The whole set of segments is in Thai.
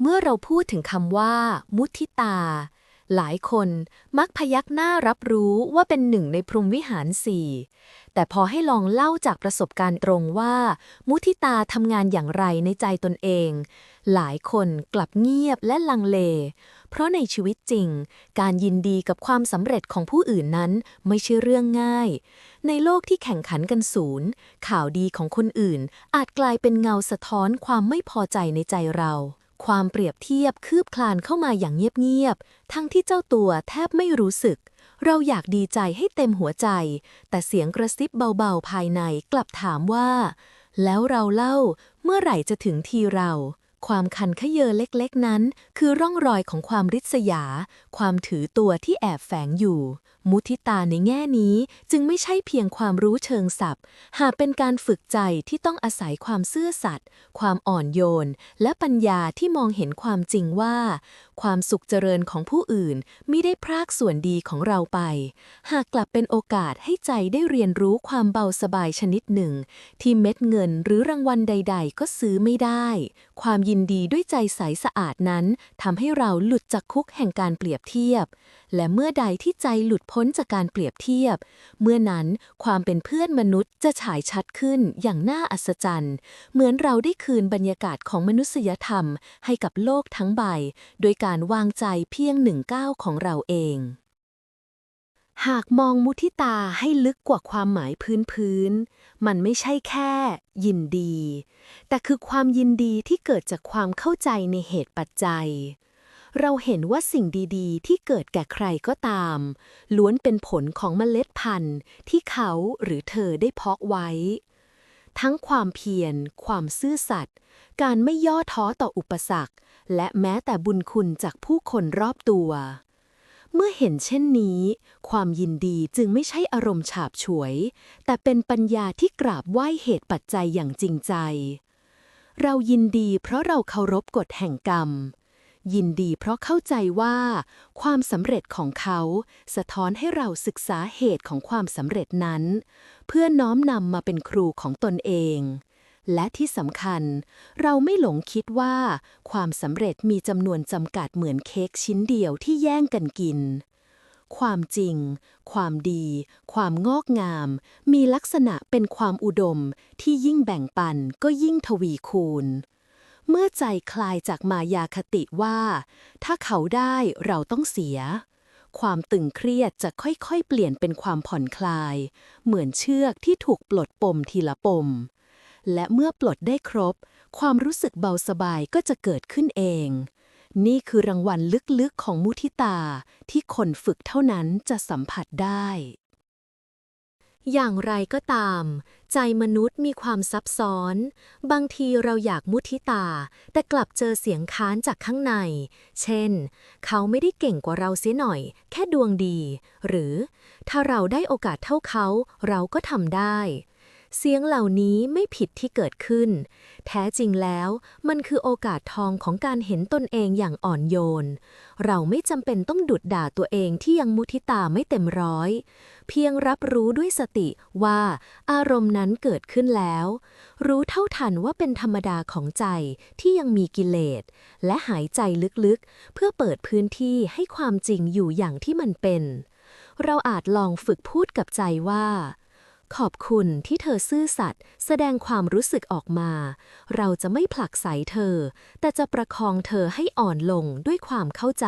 เมื่อเราพูดถึงคำว่า มุทิตา หลายคนมักพยักหน้ารับรู้ว่าเป็นหนึ่งในพรหมวิหารสี่แต่พอให้ลองเล่าจากประสบการณ์ตรงว่า มุทิตาทำงานอย่างไรในใจตนเอง หลายคนกลับเงียบและลังเล เพราะในชีวิตจริง การยินดีกับความสำเร็จของผู้อื่นนั้นไม่ใช่เรื่องง่าย ในโลกที่แข่งขันกันศูนข่าวดีของคนอื่น อาจกลายเป็นเงาสะท้อนความไม่พอใจในใจเรา ความเปรียบเทียบคืบคลานเข้ามาอย่างเงียบๆ ทั้งที่เจ้าตัวแทบไม่รู้สึก เราอยากดีใจให้เต็มหัวใจ แต่เสียงกระซิบเบาๆ ภายในกลับถามว่า แล้วเราเล่าเมื่อไหร่จะถึงทีเรา ความคันขยเยอเล็กๆนั้น คือร่องรอยของความริษยา ความถือตัวที่แอบแฝงอยู่ มุทิตาในแง่นี้จึงไม่ใช่เพียงความรู้เชิงศัพท์ หากเป็นการฝึกใจที่ต้องอาศัยความซื่อสัตย์ความอ่อนโยน และปัญญาที่มองเห็นความจริงว่า ความสุขเจริญของผู้อื่นมิได้พรากส่วนดีของเราไป หากกลับเป็นโอกาสให้ใจได้เรียนรู้ความเบาสบายชนิดหนึ่ง ที่เม็ดเงินหรือรางวัลใด ๆ ก็ซื้อไม่ได้ ความยินดีด้วยใจใสสะอาดนั้นทำให้เราหลุดจากคุกแห่งการเปรียบเทียบ และเมื่อใดที่ใจหลุดพ้นจากการเปรียบเทียบ เมื่อนั้นความเป็นเพื่อนมนุษย์จะฉายชัดขึ้นอย่างน่าอัศจรรย์ เหมือนเราได้คืนบรรยากาศของมนุษยธรรมให้กับโลกทั้งใบ โดยการวางใจเพียงหนึ่งก้าวของเราเอง หากมองมุทิตาให้ลึกกว่าความหมายพื้นๆมันไม่ใช่แค่ ยินดี แต่คือความยินดีที่เกิดจากความเข้าใจในเหตุปัจจัย เราเห็นว่าสิ่งดีๆ ที่เกิดแก่ใครก็ตาม ล้วนเป็นผลของเมล็ดพันธุ์ที่เขาหรือเธอได้เพาะไว้ ทั้งความเพียร ความซื่อสัตย์ การไม่ย่อท้อต่ออุปสรรค และแม้แต่บุญคุณจากผู้คนรอบตัว เมื่อเห็นเช่นนี้ ความยินดีจึงไม่ใช่อารมณ์ฉาบฉวย แต่เป็นปัญญาที่กราบไหว้เหตุปัจจัยอย่างจริงใจ เรายินดีเพราะเราเคารพกฎแห่งกรรม ยินดีเพราะเข้าใจว่า ความสำเร็จของเขา สะท้อนให้เราศึกษาเหตุของความสำเร็จนั้น เพื่อน้อมนำมาเป็นครูของตนเอง และที่สำคัญ เราไม่หลงคิดว่า ความสำเร็จมีจำนวนจำกัดเหมือนเค้กชิ้นเดียวที่แย่งกันกิน ความจริง ความดี ความงอกงาม มีลักษณะเป็นความอุดมที่ยิ่งแบ่งปันก็ยิ่งทวีคูณ เมื่อใจคลายจากมายาคติว่า ถ้าเขาได้เราต้องเสียความตึงเครียดจะค่อยๆ เปลี่ยนเป็นความผ่อนคลาย เหมือนเชือกที่ถูกปลดปมทีละปม และเมื่อปลดได้ครบ ความรู้สึกเบาสบายก็จะเกิดขึ้นเอง นี่คือรางวัลลึกๆของมุทิตาที่คนฝึกเท่านั้นจะสัมผัสได้ อย่างไรก็ตาม ใจมนุษย์มีความซับซ้อน บางทีเราอยากมุทิตา แต่กลับเจอเสียงค้านจากข้างใน เช่น เขาไม่ได้เก่งกว่าเราเสียหน่อย แค่ดวงดี หรือ ถ้าเราได้โอกาสเท่าเขา เราก็ทำได้ เสียงเหล่านี้ไม่ผิดที่เกิดขึ้น แท้จริงแล้วมันคือโอกาสทองของการเห็นตนเองอย่างอ่อนโยน เราไม่จำเป็นต้องดุดด่าตัวเองที่ยังมุทิตาไม่เต็มร้อย เพียงรับรู้ด้วยสติว่าอารมณ์นั้นเกิดขึ้นแล้ว รู้เท่าทันว่าเป็นธรรมดาของใจที่ยังมีกิเลส และหายใจลึกๆ เพื่อเปิดพื้นที่ให้ความจริงอยู่อย่างที่มันเป็น เราอาจลองฝึกพูดกับใจว่า ขอบคุณที่เธอซื่อสัตย์แสดงความรู้สึกออกมา เราจะไม่ผลักไสเธอ แต่จะประคองเธอให้อ่อนลงด้วยความเข้าใจ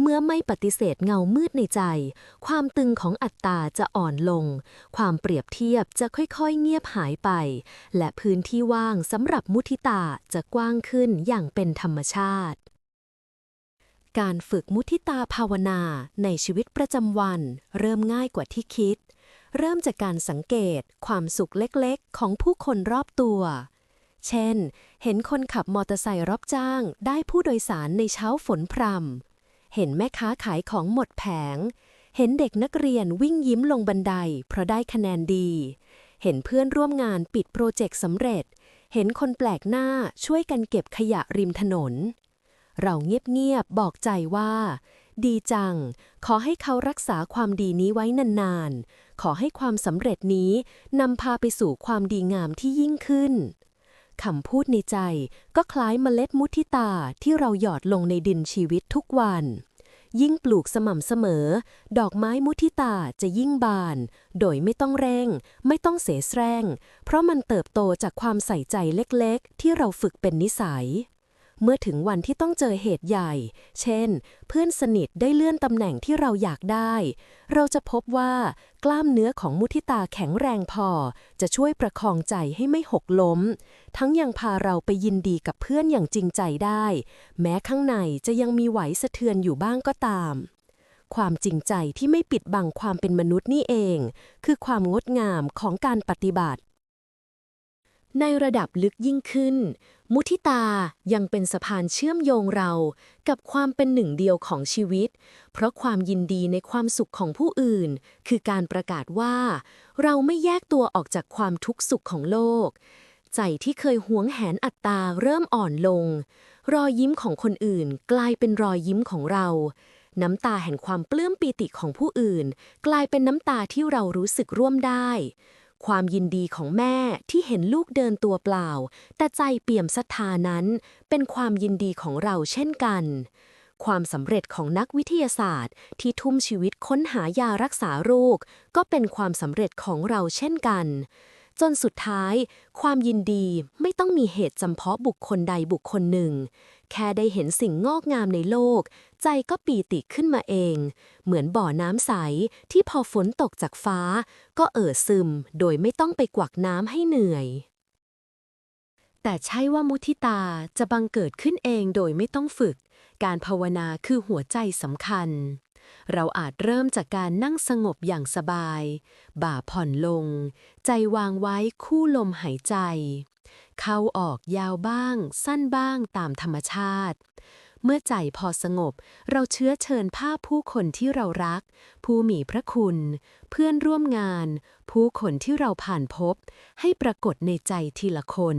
เมื่อไม่ปฏิเสธเงามืดในใจ ความตึงของอัตตาจะอ่อนลง ความเปรียบเทียบจะค่อยๆเงียบหายไป และพื้นที่ว่างสำหรับมุทิตาจะกว้างขึ้นอย่างเป็นธรรมชาติการฝึกมุทิตาภาวนาในชีวิตประจำวัน เริ่มง่ายกว่าที่คิด เริ่มจากการสังเกตความสุขเล็กๆ ของผู้คนรอบตัว เช่น เห็นคนขับมอเตอร์ไซค์รับจ้าง ได้ผู้โดยสารในเช้าฝนพรำเห็นแม่ค้าขายของหมดแผง เห็นเด็กนักเรียนวิ่งยิ้มลงบันได เพราะได้คะแนนดี เห็นเพื่อนร่วมงานปิดโปรเจกต์สำเร็จ เห็นคนแปลกหน้าช่วยกันเก็บขยะริมถนน เราเงียบๆบอกใจว่า ดีจัง ขอให้เขารักษาความดีนี้ไว้นานๆ ขอให้ความสำเร็จนี้นำพาไปสู่ความดีงามที่ยิ่งขึ้นคำพูดในใจก็คล้ายเมล็ดมุทิตาที่เราหยอดลงในดินชีวิตทุกวัน ยิ่งปลูกสม่ำเสมอ ดอกไม้มุทิตาจะยิ่งบาน โดยไม่ต้องเร่ง ไม่ต้องเสแสร้ง เพราะมันเติบโตจากความใส่ใจเล็กๆ ที่เราฝึกเป็นนิสัย เมื่อถึงวันที่ต้องเจอเหตุใหญ่ เช่น เพื่อนสนิทได้เลื่อนตำแหน่งที่เราอยากได้ เราจะพบว่ากล้ามเนื้อของมุทิตาแข็งแรงพอ จะช่วยประคองใจให้ไม่หกล้ม ทั้งยังพาเราไปยินดีกับเพื่อนอย่างจริงใจได้ แม้ข้างในจะยังมีไหวสะเทือนอยู่บ้างก็ตามความจริงใจที่ไม่ปิดบังความเป็นมนุษย์นี่เอง คือความงดงามของการปฏิบัติ ในระดับลึกยิ่งขึ้น มุทิตายังเป็นสะพานเชื่อมโยงเรากับความเป็นหนึ่งเดียวของชีวิต เพราะความยินดีในความสุขของผู้อื่น คือการประกาศว่า เราไม่แยกตัวออกจากความทุกข์สุขของโลก ใจที่เคยหวงแหนอัตตาเริ่มอ่อนลง รอยยิ้มของคนอื่นกลายเป็นรอยยิ้มของเรา น้ำตาแห่งความปลื้มปีติของผู้อื่น กลายเป็นน้ำตาที่เรารู้สึกร่วมได้ ความยินดีของแม่ที่เห็นลูกเดินตัวเปล่า แต่ใจเปี่ยมศรัทธานั้น เป็นความยินดีของเราเช่นกัน ความสำเร็จของนักวิทยาศาสตร์ ที่ทุ่มชีวิตค้นหายารักษาโรคก็เป็นความสำเร็จของเราเช่นกัน จนสุดท้าย ความยินดีไม่ต้องมีเหตุจำเพาะบุคคลใดบุคคลหนึ่ง แค่ได้เห็นสิ่งงอกงามในโลก ใจก็ปีติขึ้นมาเอง เหมือนบ่อน้ำใสที่พอฝนตกจากฟ้า ก็เอ่อซึมโดยไม่ต้องไปกวักน้ำให้เหนื่อย แต่ใช่ว่ามุทิตาจะบังเกิดขึ้นเองโดยไม่ต้องฝึก การภาวนาคือหัวใจสำคัญ เราอาจเริ่มจากการนั่งสงบอย่างสบาย บ่าผ่อนลง ใจวางไว้คู่ลมหายใจ เข้าออกยาวบ้าง สั้นบ้างตามธรรมชาติ เมื่อใจพอสงบ เราเชื้อเชิญภาพผู้คนที่เรารัก ผู้มีพระคุณ เพื่อนร่วมงาน ผู้คนที่เราผ่านพบ ให้ปรากฏในใจทีละคน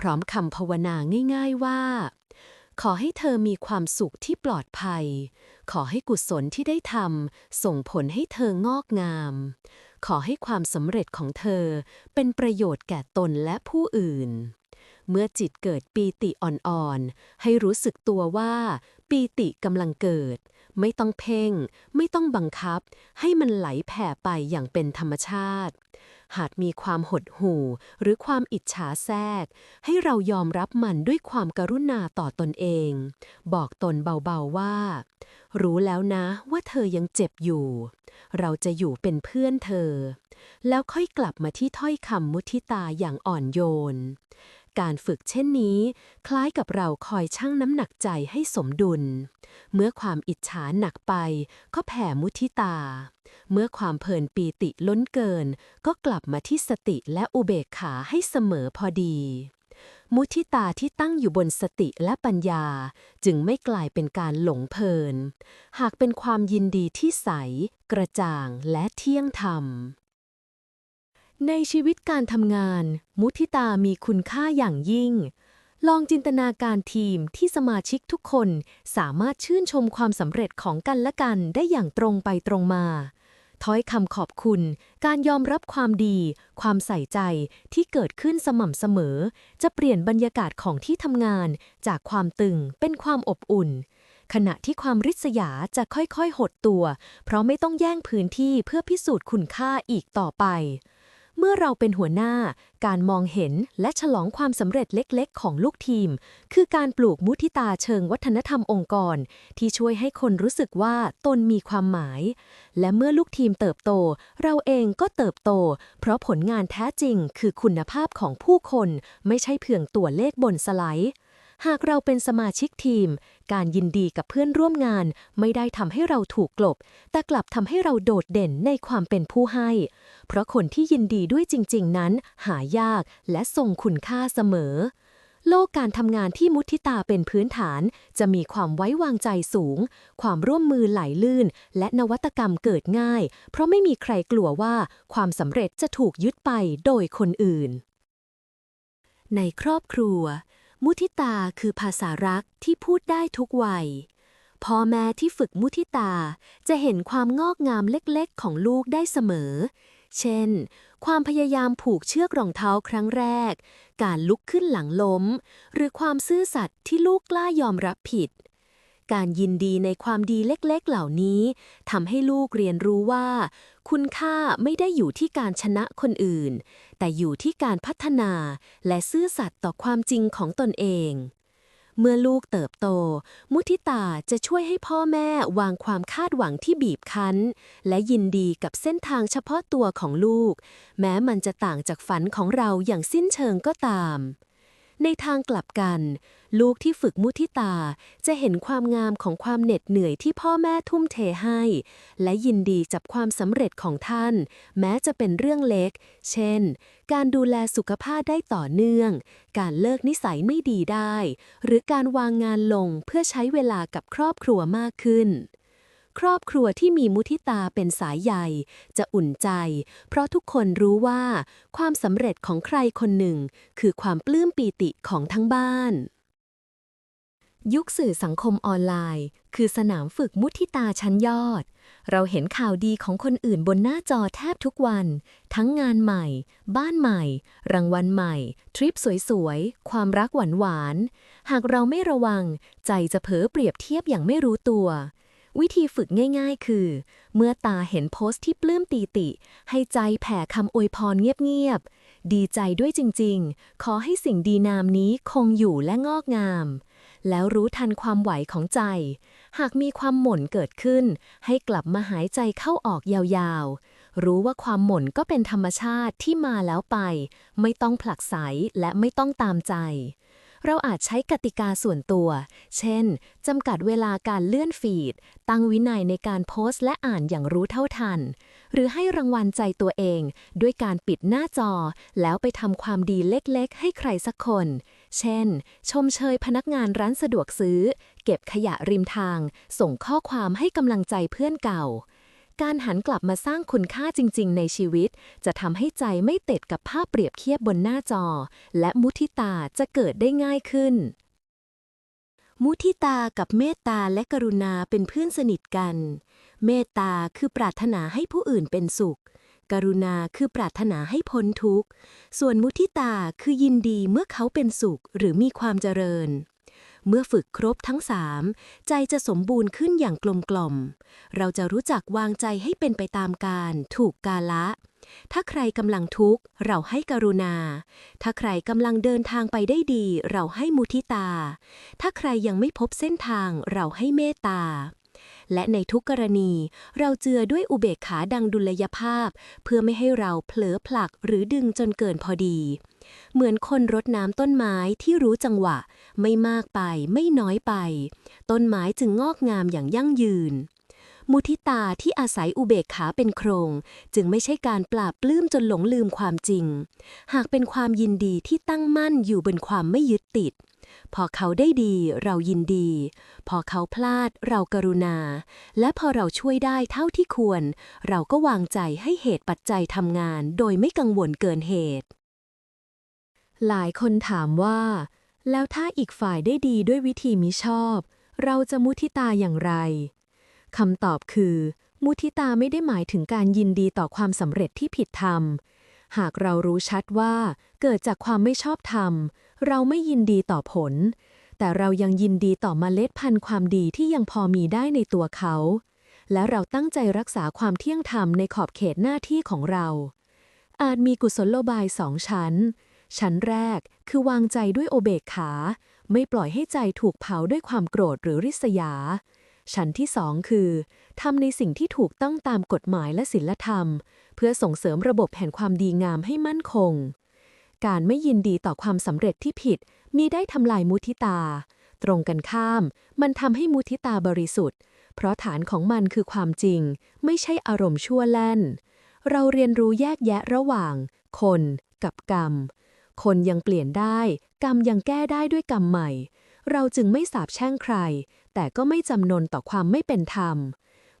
พร้อมคำภาวนาง่าย ๆว่า ขอให้เธอมีความสุขที่ปลอดภัย ขอให้กุศลที่ได้ทำส่งผลให้เธองอกงาม ขอให้ความสำเร็จของเธอเป็นประโยชน์แก่ตนและผู้อื่น เมื่อจิตเกิดปีติอ่อนๆ ให้รู้สึกตัวว่าปีติกำลังเกิด ไม่ต้องเพ่ง ไม่ต้องบังคับ ให้มันไหลแผ่ไปอย่างเป็นธรรมชาติ หากมีความหดหู่หรือความอิจฉาแทรก ให้เรายอมรับมันด้วยความกรุณาต่อตนเอง บอกตนเบาๆว่า รู้แล้วนะว่าเธอยังเจ็บอยู่ เราจะอยู่เป็นเพื่อนเธอ แล้วค่อยกลับมาที่ถ้อยคำมุทิตาอย่างอ่อนโยน การฝึกเช่นนี้ คล้ายกับเราคอยชั่งน้ำหนักใจให้สมดุล เมื่อความอิจฉาหนักไป ก็แผ่มุทิตา เมื่อความเพลินปีติล้นเกิน ก็กลับมาที่สติและอุเบกขาให้เสมอพอดี มุทิตาที่ตั้งอยู่บนสติและปัญญา จึงไม่กลายเป็นการหลงเพลิน หากเป็นความยินดีที่ใส กระจ่างและเที่ยงธรรม ในชีวิตการทำงาน มุทิตามีคุณค่าอย่างยิ่ง ลองจินตนาการทีมที่สมาชิกทุกคนสามารถชื่นชมความสำเร็จของกันและกันได้อย่างตรงไปตรงมา ถ้อยคำขอบคุณ การยอมรับความดี ความใส่ใจที่เกิดขึ้นสม่ำเสมอ จะเปลี่ยนบรรยากาศของที่ทำงาน จากความตึงเป็นความอบอุ่นขณะที่ความริษยาจะค่อยๆ หดตัว เพราะไม่ต้องแย่งพื้นที่เพื่อพิสูจน์คุณค่าอีกต่อไป เมื่อเราเป็นหัวหน้า การมองเห็นและฉลองความสำเร็จเล็กๆ ของลูกทีม คือการปลูกมุทิตาเชิงวัฒนธรรมองค์กร ที่ช่วยให้คนรู้สึกว่าตนมีความหมาย และเมื่อลูกทีมเติบโต เราเองก็เติบโต เพราะผลงานแท้จริงคือคุณภาพของผู้คน ไม่ใช่เพียงตัวเลขบนสไลด์ หากเราเป็นสมาชิกทีม การยินดีกับเพื่อนร่วมงาน ไม่ได้ทำให้เราถูกกลบ แต่กลับทำให้เราโดดเด่นในความเป็นผู้ให้ เพราะคนที่ยินดีด้วยจริง ๆ นั้น หายากและทรงคุณค่าเสมอ โลกการทำงานที่มุทิตาเป็นพื้นฐาน จะมีความไว้วางใจสูง ความร่วมมือไหลลื่น และนวัตกรรมเกิดง่าย เพราะไม่มีใครกลัวว่าความสำเร็จจะถูกยึดไปโดยคนอื่นในครอบครัว มุทิตาคือภาษารักที่พูดได้ทุกวัย พ่อแม่ที่ฝึกมุทิตาจะเห็นความงอกงามเล็กๆ ของลูกได้เสมอ เช่น ความพยายามผูกเชือกรองเท้าครั้งแรก การลุกขึ้นหลังล้ม หรือความซื่อสัตย์ที่ลูกกล้ายอมรับผิด การยินดีในความดีเล็กๆ เหล่านี้ทำให้ลูกเรียนรู้ว่า คุณค่าไม่ได้อยู่ที่การชนะคนอื่น แต่อยู่ที่การพัฒนาและซื่อสัตย์ต่อความจริงของตนเอง เมื่อลูกเติบโต มุทิตาจะช่วยให้พ่อแม่วางความคาดหวังที่บีบคั้น และยินดีกับเส้นทางเฉพาะตัวของลูก แม้มันจะต่างจากฝันของเราอย่างสิ้นเชิงก็ตาม ในทางกลับกัน ลูกที่ฝึกมุทิตาจะเห็นความงามของความเหน็ดเหนื่อยที่พ่อแม่ทุ่มเทให้ และยินดีจับความสำเร็จของท่าน แม้จะเป็นเรื่องเล็ก เช่น การดูแลสุขภาพได้ต่อเนื่อง การเลิกนิสัยไม่ดีได้ หรือการวางงานลงเพื่อใช้เวลากับครอบครัวมากขึ้น ครอบครัวที่มีมุทิตาเป็นสายใหญ่จะอุ่นใจ เพราะทุกคนรู้ว่า ความสำเร็จของใครคนหนึ่ง คือความปลื้มปีติของทั้งบ้าน ยุคสื่อสังคมออนไลน์ คือสนามฝึกมุทิตาชั้นยอด เราเห็นข่าวดีของคนอื่นบนหน้าจอแทบทุกวัน ทั้งงานใหม่ บ้านใหม่ รางวัลใหม่ ทริปสวยๆ ความรักหวานๆ หากเราไม่ระวัง ใจจะเผลอเปรียบเทียบอย่างไม่รู้ตัว วิธีฝึกง่ายๆ คือ เมื่อตาเห็นโพสต์ที่ปลื้มตีติ ให้ใจแผ่คำอวยพรเงียบๆ ดีใจด้วยจริงๆ ขอให้สิ่งดีนามนี้คงอยู่และงอกงาม แล้วรู้ทันความไหวของใจ หากมีความหม่นเกิดขึ้น ให้กลับมาหายใจเข้าออกยาวๆ รู้ว่าความหม่นก็เป็นธรรมชาติที่มาแล้วไป ไม่ต้องผลักไสและไม่ต้องตามใจ เราอาจใช้กติกาส่วนตัว เช่น จำกัดเวลาการเลื่อนฟีด ตั้งวินัยในการโพสต์และอ่านอย่างรู้เท่าทัน หรือให้รางวัลใจตัวเอง ด้วยการปิดหน้าจอ แล้วไปทำความดีเล็กๆ ให้ใครสักคน เช่น ชมเชยพนักงานร้านสะดวกซื้อ เก็บขยะริมทาง ส่งข้อความให้กำลังใจเพื่อนเก่า การหันกลับมาสร้างคุณค่าจริง ๆ ในชีวิต จะทำให้ใจไม่ติดกับภาพเปรียบเทียบบนหน้าจอ และมุทิตาจะเกิดได้ง่ายขึ้น มุทิตากับเมตตาและกรุณาเป็นเพื่อนสนิทกัน เมตตาคือปรารถนาให้ผู้อื่นเป็นสุข กรุณาคือปรารถนาให้พ้นทุกข์ ส่วนมุทิตาคือยินดีเมื่อเขาเป็นสุขหรือมีความเจริญ เมื่อฝึกครบทั้งสามใจจะสมบูรณ์ขึ้นอย่างกลมกล่อม เราจะรู้จักวางใจให้เป็นไปตามการถูกกาละ ถ้าใครกำลังทุกข์ เราให้กรุณา ถ้าใครกำลังเดินทางไปได้ดี เราให้มุทิตา ถ้าใครยังไม่พบเส้นทางเราให้เมตตาและในทุกกรณีเราเจือด้วยอุเบกขาดังดุลยภาพ เพื่อไม่ให้เราเผลอผลักหรือดึงจนเกินพอดี เหมือนคนรดน้ำต้นไม้ที่รู้จังหวะ ไม่มากไปไม่น้อยไป ต้นไม้จึงงอกงามอย่างยั่งยืน มุทิตาที่อาศัยอุเบกขาเป็นโครง จึงไม่ใช่การปราบปลื้มจนหลงลืมความจริง หากเป็นความยินดีที่ตั้งมั่นอยู่บนความไม่ยึดติดพอเขาได้ดีเรายินดี พอเขาพลาดเรากรุณา และพอเราช่วยได้เท่าที่ควร เราก็วางใจให้เหตุปัจจัยทำงานโดยไม่กังวลเกินเหตุ หลายคนถามว่า แล้วถ้าอีกฝ่ายได้ดีด้วยวิธีมิชอบ เราจะมุทิตาอย่างไรคำตอบคือ มุทิตาไม่ได้หมายถึงการยินดีต่อความสำเร็จที่ผิดธรรม หากเรารู้ชัดว่า เกิดจากความไม่ชอบธรรม เราไม่ยินดีต่อผล แต่เรายังยินดีต่อเมล็ดพันธุ์ความดีที่ยังพอมีได้ในตัวเขา และเราตั้งใจรักษาความเที่ยงธรรมในขอบเขตหน้าที่ของเรา อาจมีกุศโลบายสองชั้น ชั้นแรกคือวางใจด้วยโอเบกขา ไม่ปล่อยให้ใจถูกเผาด้วยความโกรธหรือริษยา ชั้นที่สองคือทำในสิ่งที่ถูกต้องตามกฎหมายและศีลธรรม เพื่อส่งเสริมระบบแห่งความดีงามให้มั่นคง การไม่ยินดีต่อความสำเร็จที่ผิดมีได้ทำลายมุทิตา ตรงกันข้าม มันทำให้มุทิตาบริสุทธิ์ เพราะฐานของมันคือความจริง ไม่ใช่อารมณ์ชั่วแล่น เราเรียนรู้แยกแยะระหว่าง คนกับกรรม คนยังเปลี่ยนได้ กรรมยังแก้ได้ด้วยกรรมใหม่ เราจึงไม่สาบแช่งใคร แต่ก็ไม่จำนนต่อความไม่เป็นธรรม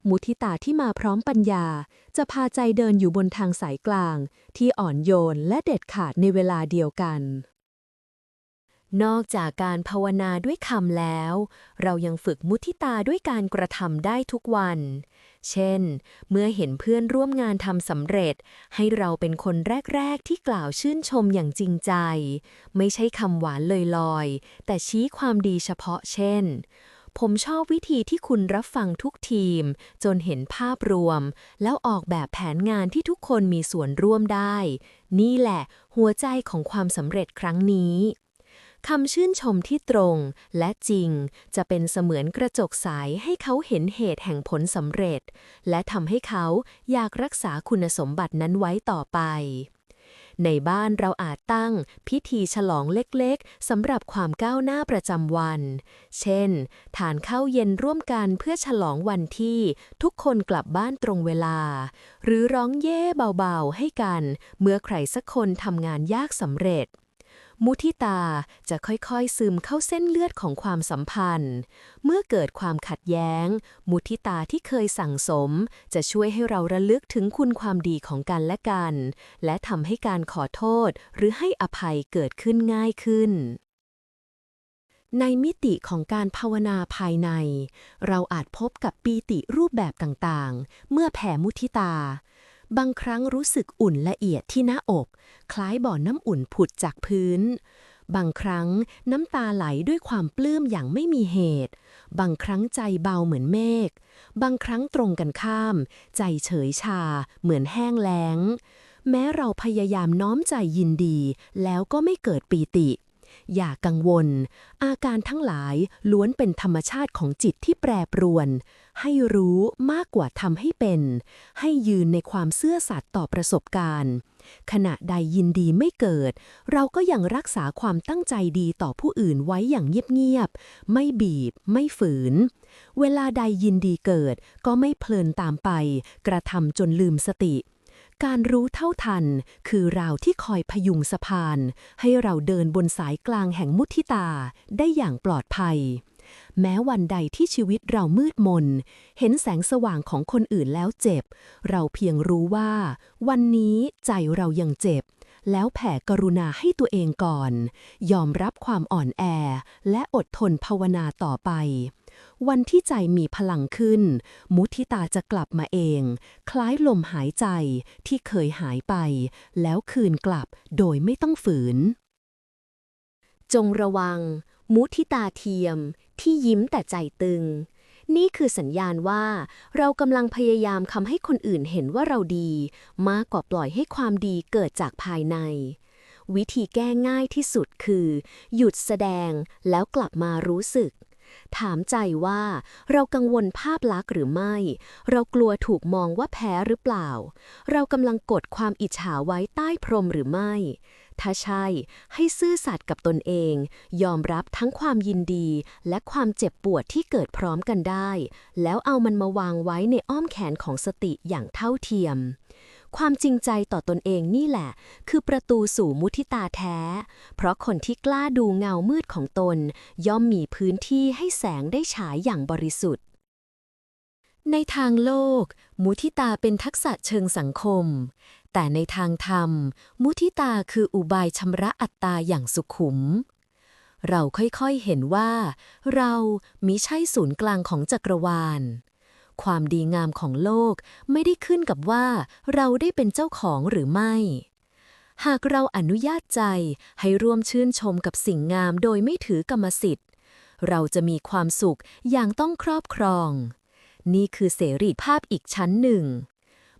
มุทิตาที่มาพร้อมปัญญา จะพาใจเดินอยู่บนทางสายกลาง ที่อ่อนโยนและเด็ดขาดในเวลาเดียวกัน นอกจากการภาวนาด้วยคำแล้ว เรายังฝึกมุทิตาด้วยการกระทำได้ทุกวัน เช่น เมื่อเห็นเพื่อนร่วมงานทำสำเร็จ ให้เราเป็นคนแรก ๆ ที่กล่าวชื่นชมอย่างจริงใจ ไม่ใช่คำหวานลอยๆ แต่ชี้ความดีเฉพาะเช่น ผมชอบวิธีที่คุณรับฟังทุกทีม จนเห็นภาพรวม แล้วออกแบบแผนงานที่ทุกคนมีส่วนร่วมได้ นี่แหละ หัวใจของความสำเร็จครั้งนี้ คำชื่นชมที่ตรงและจริงจะเป็นเสมือนกระจกใสให้เขาเห็นเหตุแห่งผลสำเร็จ และทำให้เขาอยากรักษาคุณสมบัตินั้นไว้ต่อไป ในบ้านเราอาจตั้งพิธีฉลองเล็กๆสำหรับความก้าวหน้าประจำวัน เช่น ทานข้าวเย็นร่วมกันเพื่อฉลองวันที่ทุกคนกลับบ้านตรงเวลา หรือร้องเย่เบาๆให้กัน เมื่อใครสักคนทำงานยากสำเร็จ มุทิตาจะค่อยๆซึมเข้าเส้นเลือดของความสัมพันธ์ เมื่อเกิดความขัดแย้ง มุทิตาที่เคยสั่งสม จะช่วยให้เราระลึกถึงคุณความดีของกันและกัน และทำให้การขอโทษหรือให้อภัยเกิดขึ้นง่ายขึ้นในมิติของการภาวนาภายใน เราอาจพบกับปีติรูปแบบต่างๆ เมื่อแผ่มุทิตา บางครั้งรู้สึกอุ่นละเอียดที่หน้าอก คล้ายบ่อน้ำอุ่นผุดจากพื้น บางครั้งน้ำตาไหลด้วยความปลื้มอย่างไม่มีเหตุ บางครั้งใจเบาเหมือนเมฆ บางครั้งตรงกันข้าม ใจเฉยชา เหมือนแห้งแล้ง แม้เราพยายามน้อมใจยินดี แล้วก็ไม่เกิดปีติ อย่ากังวล อาการทั้งหลายล้วนเป็นธรรมชาติของจิตที่แปรปรวน ให้รู้มากกว่าทำให้เป็น ให้ยืนในความเซื่อสัตย์ต่อประสบการณ์ ขณะใดยินดีไม่เกิด เราก็ยังรักษาความตั้งใจดีต่อผู้อื่นไว้อย่างเงียบๆ ไม่บีบ ไม่ฝืน เวลาใดยินดีเกิดก็ไม่เพลินตามไป กระทำจนลืมสติ การรู้เท่าทัน คือราวที่คอยพยุงสะพาน ให้เราเดินบนสายกลางแห่งมุทิตาได้อย่างปลอดภัย แม้วันใดที่ชีวิตเรามืดมน เห็นแสงสว่างของคนอื่นแล้วเจ็บ เราเพียงรู้ว่า วันนี้ใจเรายังเจ็บ แล้วแผ่กรุณาให้ตัวเองก่อน ยอมรับความอ่อนแอ และอดทนภาวนาต่อไป วันที่ใจมีพลังขึ้น มุทิตาจะกลับมาเอง คล้ายลมหายใจที่เคยหายไป แล้วคืนกลับโดยไม่ต้องฝืน จงระวัง มุทิตาเทียมที่ยิ้มแต่ใจตึง นี่คือสัญญาณว่า เรากำลังพยายามทำให้คนอื่นเห็นว่าเราดี มากกว่าปล่อยให้ความดีเกิดจากภายในวิธีแก้ง่ายที่สุดคือ หยุดแสดงแล้วกลับมารู้สึก ถามใจว่าเรากังวลภาพลักษณ์หรือไม่ เรากลัวถูกมองว่าแพ้หรือเปล่า เรากำลังกดความอิจฉาไว้ใต้พรมหรือไม่ ถ้าใช่ ให้ซื่อสัตย์กับตนเอง ยอมรับทั้งความยินดีและความเจ็บปวดที่เกิดพร้อมกันได้ แล้วเอามันมาวางไว้ในอ้อมแขนของสติอย่างเท่าเทียม ความจริงใจต่อตนเองนี่แหละ คือประตูสู่มุทิตาแท้ เพราะคนที่กล้าดูเงามืดของตน ย่อมมีพื้นที่ให้แสงได้ฉายอย่างบริสุทธิ์ ในทางโลก มุทิตาเป็นทักษะเชิงสังคม แต่ในทางธรรม มุทิตาคืออุบายชำระอัตตาอย่างสุขุมเราค่อยๆ เห็นว่า เรามิใช่ศูนย์กลางของจักรวาล ความดีงามของโลกไม่ได้ขึ้นกับว่าเราได้เป็นเจ้าของหรือไม่ หากเราอนุญาตใจให้ร่วมชื่นชมกับสิ่งงามโดยไม่ถือกรรมสิทธิ์ เราจะมีความสุขอย่างต้องครอบครอง นี่คือเสรีภาพอีกชั้นหนึ่ง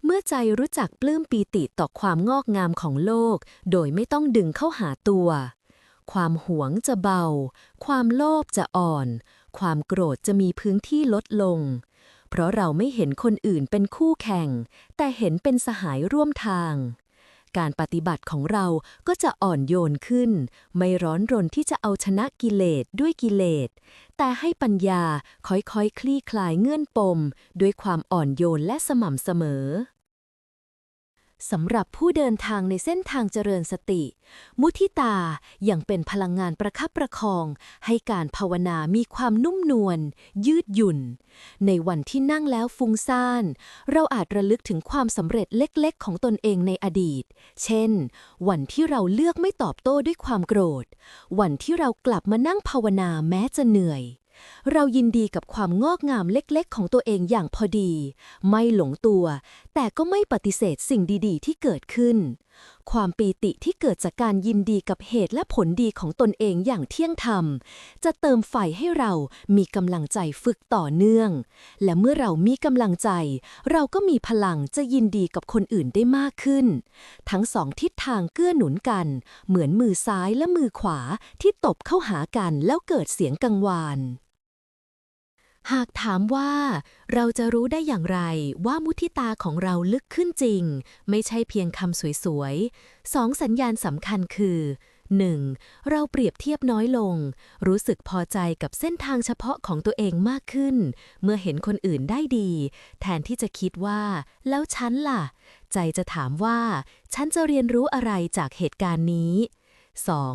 เมื่อใจรู้จักปลื้มปีติต่อความงอกงามของโลก โดยไม่ต้องดึงเข้าหาตัว ความหวงจะเบา ความโลภจะอ่อนความโกรธจะมีพื้นที่ลดลง เพราะเราไม่เห็นคนอื่นเป็นคู่แข่ง แต่เห็นเป็นสหายร่วมทาง การปฏิบัติของเราก็จะอ่อนโยนขึ้น ไม่ร้อนรนที่จะเอาชนะกิเลสด้วยกิเลส แต่ให้ปัญญาค่อยๆคคลี่คลายเงื่อนปม ด้วยความอ่อนโยนและสม่ำเสมอ สำหรับผู้เดินทางในเส้นทางเจริญสติ มุทิตาอยังเป็นพลังงานประคับประคอง ให้การภาวนามีความนุ่มนวลยืดหยุ่น ในวันที่นั่งแล้วฟุ้งซ่าน เราอาจระลึกถึงความสำเร็จเล็กๆ ของตนเองในอดีต เช่น วันที่เราเลือกไม่ตอบโต้ด้วยความโกรธ วันที่เรากลับมานั่งภาวนาแม้จะเหนื่อยเรายินดีกับความงอกงามเล็กๆ ของตัวเองอย่างพอดี ไม่หลงตัว แต่ก็ไม่ปฏิเสธสิ่งดีๆ ที่เกิดขึ้น ความปีติที่เกิดจากการยินดีกับเหตุและผลดีของตนเองอย่างเที่ยงธรรม จะเติมไฟให้เรามีกำลังใจฝึกต่อเนื่อง และเมื่อเรามีกำลังใจ เราก็มีพลังจะยินดีกับคนอื่นได้มากขึ้น ทั้งสองทิศทางเกื้อหนุนกัน เหมือนมือซ้ายและมือขวาที่ตบเข้าหากันแล้วเกิดเสียงกังวาน หากถามว่าเราจะรู้ได้อย่างไรว่ามุทิตาของเราลึกขึ้นจริง ไม่ใช่เพียงคำสวยๆสองสัญญาณสำคัญคือ 1. เราเปรียบเทียบน้อยลง รู้สึกพอใจกับเส้นทางเฉพาะของตัวเองมากขึ้น เมื่อเห็นคนอื่นได้ดี แทนที่จะคิดว่า แล้วฉันล่ะ ใจจะถามว่า ฉันจะเรียนรู้อะไรจากเหตุการณ์นี้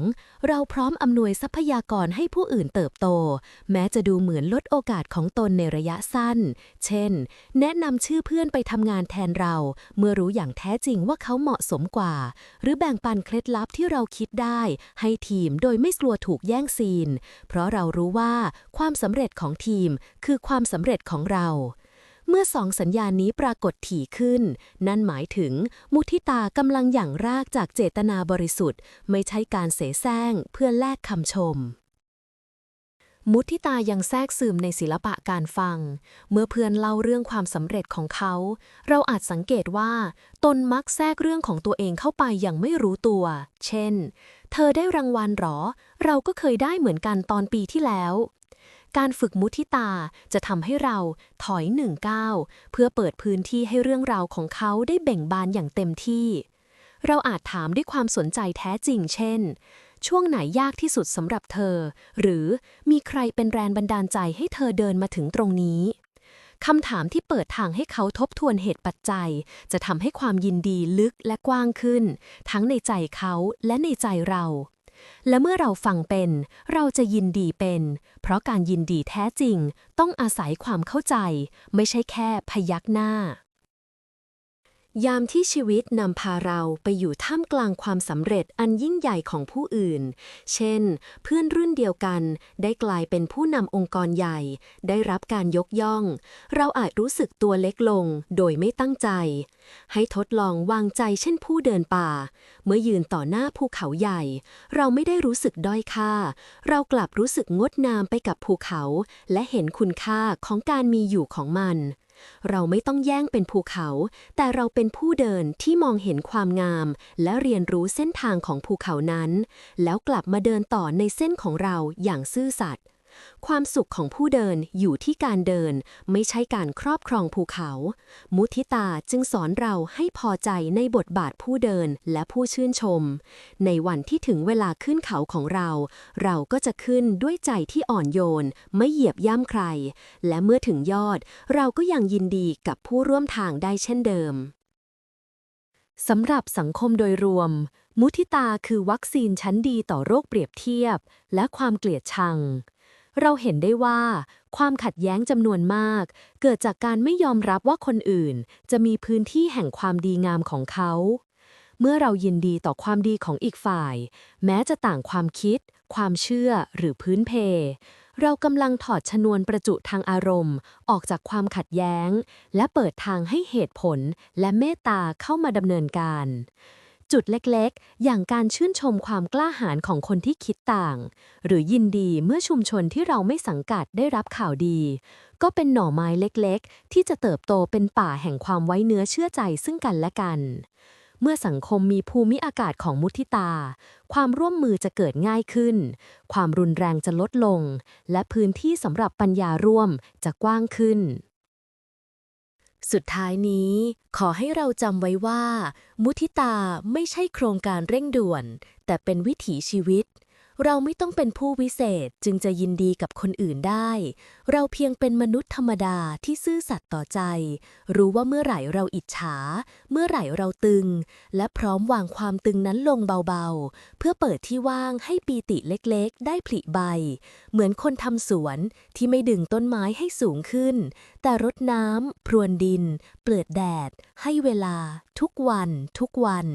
2. เราพร้อมอำนวยทรัพยากรให้ผู้อื่นเติบโต แม้จะดูเหมือนลดโอกาสของตนในระยะสั้น เช่น แนะนำชื่อเพื่อนไปทำงานแทนเรา เมื่อรู้อย่างแท้จริงว่าเขาเหมาะสมกว่า หรือแบ่งปันเคล็ดลับที่เราคิดได้ ให้ทีมโดยไม่กลัวถูกแย่งซีน เพราะเรารู้ว่าความสำเร็จของทีมคือความสำเร็จของเรา เมื่อสองสัญญาณนี้ปรากฏถี่ขึ้น นั่นหมายถึงมุทิตากำลังหยั่งรากจากเจตนาบริสุทธิ์ ไม่ใช่การเสแสร้งเพื่อแลกคำชม มุทิตายังแทรกซึมในศิลปะการฟัง เมื่อเพื่อนเล่าเรื่องความสำเร็จของเขา เราอาจสังเกตว่า ตนมักแทรกเรื่องของตัวเองเข้าไปอย่างไม่รู้ตัว เช่น เธอได้รางวัลหรอ เราก็เคยได้เหมือนกันตอนปีที่แล้ว การฝึกมุทิตาจะทำให้เราถอยหนึ่งก้าวเพื่อเปิดพื้นที่ให้เรื่องราวของเขาได้เบ่งบานอย่างเต็มที่ เราอาจถามด้วยความสนใจแท้จริง เช่น ช่วงไหนยากที่สุดสำหรับเธอ หรือมีใครเป็นแรงบันดาลใจให้เธอเดินมาถึงตรงนี้คำถามที่เปิดทางให้เขาทบทวนเหตุปัจจัย จะทำให้ความยินดีลึกและกว้างขึ้น ทั้งในใจเขาและในใจเรา และเมื่อเราฟังเป็น เราจะยินดีเป็น เพราะการยินดีแท้จริง ต้องอาศัยความเข้าใจ ไม่ใช่แค่พยักหน้า ยามที่ชีวิตนำพาเราไปอยู่ท่ามกลางความสำเร็จอันยิ่งใหญ่ของผู้อื่น เช่น เพื่อนรุ่นเดียวกันได้กลายเป็นผู้นำองค์กรใหญ่ ได้รับการยกย่อง เราอาจรู้สึกตัวเล็กลงโดยไม่ตั้งใจ ให้ทดลองวางใจเช่นผู้เดินป่า เมื่อยืนต่อหน้าภูเขาใหญ่ เราไม่ได้รู้สึกด้อยค่า เรากลับรู้สึกงดงามไปกับภูเขา และเห็นคุณค่าของการมีอยู่ของมัน เราไม่ต้องแย่งเป็นภูเขา แต่เราเป็นผู้เดินที่มองเห็นความงาม และเรียนรู้เส้นทางของภูเขานั้น แล้วกลับมาเดินต่อในเส้นของเราอย่างซื่อสัตย์ ความสุขของผู้เดินอยู่ที่การเดิน ไม่ใช่การครอบครองภูเขา มุทิตาจึงสอนเราให้พอใจในบทบาทผู้เดินและผู้ชื่นชม ในวันที่ถึงเวลาขึ้นเขาของเรา เราก็จะขึ้นด้วยใจที่อ่อนโยน ไม่เหยียบย่ำใคร และเมื่อถึงยอด เราก็ยังยินดีกับผู้ร่วมทางได้เช่นเดิมสำหรับสังคมโดยรวม มุทิตาคือวัคซีนชั้นดีต่อโรคเปรียบเทียบ และความเกลียดชัง เราเห็นได้ว่า ความขัดแย้งจำนวนมาก เกิดจากการไม่ยอมรับว่าคนอื่น จะมีพื้นที่แห่งความดีงามของเขา เมื่อเรายินดีต่อความดีของอีกฝ่าย แม้จะต่างความคิด ความเชื่อหรือพื้นเพ เรากำลังถอดชนวนประจุทางอารมณ์ ออกจากความขัดแย้ง และเปิดทางให้เหตุผลและเมตตาเข้ามาดำเนินการ จุดเล็กๆ อย่างการชื่นชมความกล้าหาญของคนที่คิดต่าง หรือยินดีเมื่อชุมชนที่เราไม่สังกัดได้รับข่าวดี ก็เป็นหน่อไม้เล็กๆ ที่จะเติบโตเป็นป่าแห่งความไว้เนื้อเชื่อใจซึ่งกันและกัน เมื่อสังคมมีภูมิอากาศของมุทิตา ความร่วมมือจะเกิดง่ายขึ้น ความรุนแรงจะลดลง และพื้นที่สำหรับปัญญาร่วมจะกว้างขึ้น สุดท้ายนี้ ขอให้เราจำไว้ว่า มุทิตาไม่ใช่โครงการเร่งด่วน แต่เป็นวิถีชีวิต เราไม่ต้องเป็นผู้วิเศษจึงจะยินดีกับคนอื่นได้ เราเพียงเป็นมนุษย์ธรรมดาที่ซื่อสัตย์ต่อใจ รู้ว่าเมื่อไหร่เราอิจฉา เมื่อไหร่เราตึง และพร้อมวางความตึงนั้นลงเบาๆ เพื่อเปิดที่ว่างให้ปีติเล็กๆ ได้ผลิใบ เหมือนคนทำสวนที่ไม่ดึงต้นไม้ให้สูงขึ้น แต่รดน้ำพรวนดิน เปลือดแดด ให้เวลา ทุกวัน ทุกวัน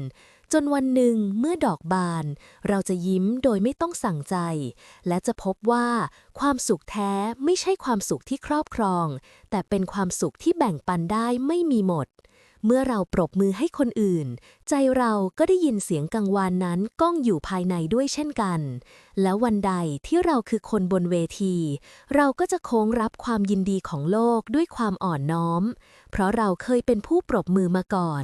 จนวันหนึ่งเมื่อดอกบาน เราจะยิ้มโดยไม่ต้องสั่งใจ และจะพบว่าความสุขแท้ไม่ใช่ความสุขที่ครอบครอง แต่เป็นความสุขที่แบ่งปันได้ไม่มีหมด เมื่อเราปรบมือให้คนอื่น ใจเราก็ได้ยินเสียงกังวานนั้นก้องอยู่ภายในด้วยเช่นกัน แล้ววันใดที่เราคือคนบนเวที เราก็จะโค้งรับความยินดีของโลกด้วยความอ่อนน้อม เพราะเราเคยเป็นผู้ปรบมือมาก่อน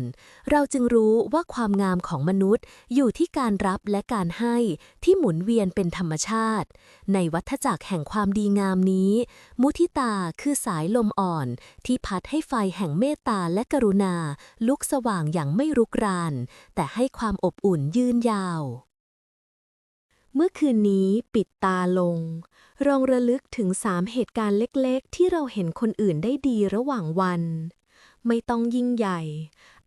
เราจึงรู้ว่าความงามของมนุษย์อยู่ที่การรับและการให้ที่หมุนเวียนเป็นธรรมชาติ ในวัฏจักรแห่งความดีงามนี้ มุทิตาคือสายลมอ่อน ที่พัดให้ไฟแห่งเมตตาและกรุณา ลุกสว่างอย่างไม่รุกรานแต่ให้ความอบอุ่นยืนยาว เมื่อคืนนี้ปิดตาลงลองระลึกถึงสามเหตุการณ์เล็กๆ ที่เราเห็นคนอื่นได้ดีระหว่างวัน ไม่ต้องยิ่งใหญ่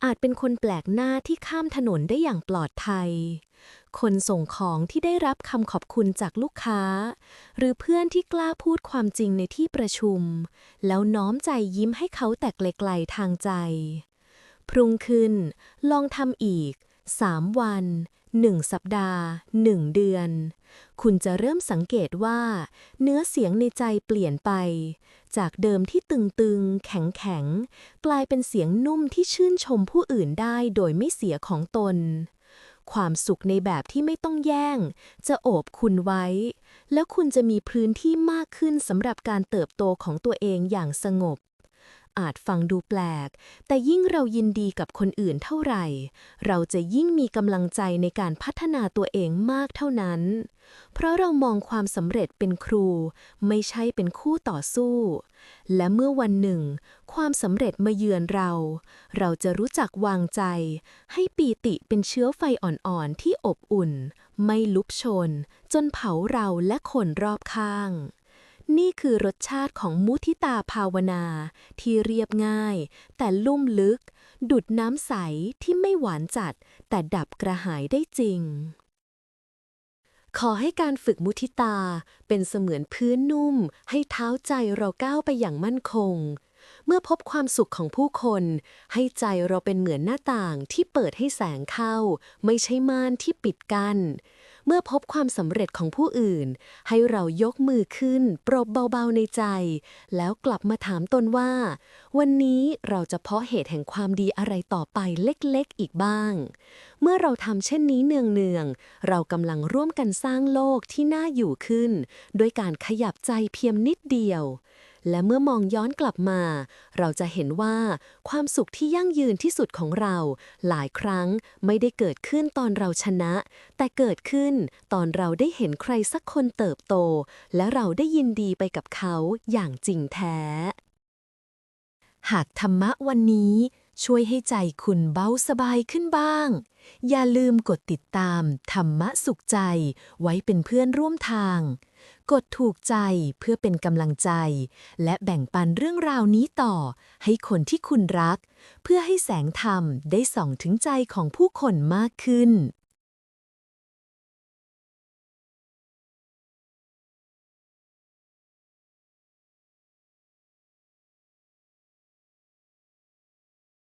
อาจเป็นคนแปลกหน้าที่ข้ามถนนได้อย่างปลอดภัย คนส่งของที่ได้รับคำขอบคุณจากลูกค้า หรือเพื่อนที่กล้าพูดความจริงในที่ประชุม แล้วน้อมใจยิ้มให้เขาแต่ไกลๆทางใจ พรุ่งขึ้น ลองทำอีก 3 วัน 1 สัปดาห์ 1 เดือน คุณจะเริ่มสังเกตว่า เนื้อเสียงในใจเปลี่ยนไป จากเดิมที่ตึงๆ แข็งๆ กลายเป็นเสียงนุ่มที่ชื่นชมผู้อื่นได้โดยไม่เสียของตน ความสุขในแบบที่ไม่ต้องแย่ง จะโอบคุณไว้ แล้วคุณจะมีพื้นที่มากขึ้นสำหรับการเติบโตของตัวเองอย่างสงบ อาจฟังดูแปลก แต่ยิ่งเรายินดีกับคนอื่นเท่าไหร่ เราจะยิ่งมีกำลังใจในการพัฒนาตัวเองมากเท่านั้น เพราะเรามองความสำเร็จเป็นครู ไม่ใช่เป็นคู่ต่อสู้ และเมื่อวันหนึ่ง ความสำเร็จมาเยือนเรา เราจะรู้จักวางใจ ให้ปีติเป็นเชื้อไฟอ่อนๆที่อบอุ่น ไม่ลุกชน จนเผาเราและคนรอบข้าง นี่คือรสชาติของมุทิตาภาวนา ที่เรียบง่าย แต่ลุ่มลึก ดุดน้ำใสที่ไม่หวานจัด แต่ดับกระหายได้จริง ขอให้การฝึกมุทิตาเป็นเสมือนพื้นนุ่ม ให้เท้าใจเราก้าวไปอย่างมั่นคง เมื่อพบความสุขของผู้คน ให้ใจเราเป็นเหมือนหน้าต่างที่เปิดให้แสงเข้า ไม่ใช่ม่านที่ปิดกัน้น เมื่อพบความสำเร็จของผู้อื่น ให้เรายกมือขึ้น ปรบเบาๆในใจ แล้วกลับมาถามตนว่า วันนี้เราจะเพาะเหตุแห่งความดีอะไรต่อไปเล็กๆอีกบ้าง เมื่อเราทำเช่นนี้เนืองๆ เรากำลังร่วมกันสร้างโลกที่น่าอยู่ขึ้น ด้วยการขยับใจเพียงนิดเดียว และเมื่อมองย้อนกลับมา เราจะเห็นว่าความสุขที่ยั่งยืนที่สุดของเรา หลายครั้งไม่ได้เกิดขึ้นตอนเราชนะ แต่เกิดขึ้นตอนเราได้เห็นใครสักคนเติบโต และเราได้ยินดีไปกับเขาอย่างจริงแท้ หากธรรมะวันนี้ช่วยให้ใจคุณเบาสบายขึ้นบ้าง อย่าลืมกดติดตามธรรมะสุขใจไว้เป็นเพื่อนร่วมทาง กดถูกใจเพื่อเป็นกำลังใจ และแบ่งปันเรื่องราวนี้ต่อ ให้คนที่คุณรัก เพื่อให้แสงธรรมได้ส่องถึงใจของผู้คนมากขึ้น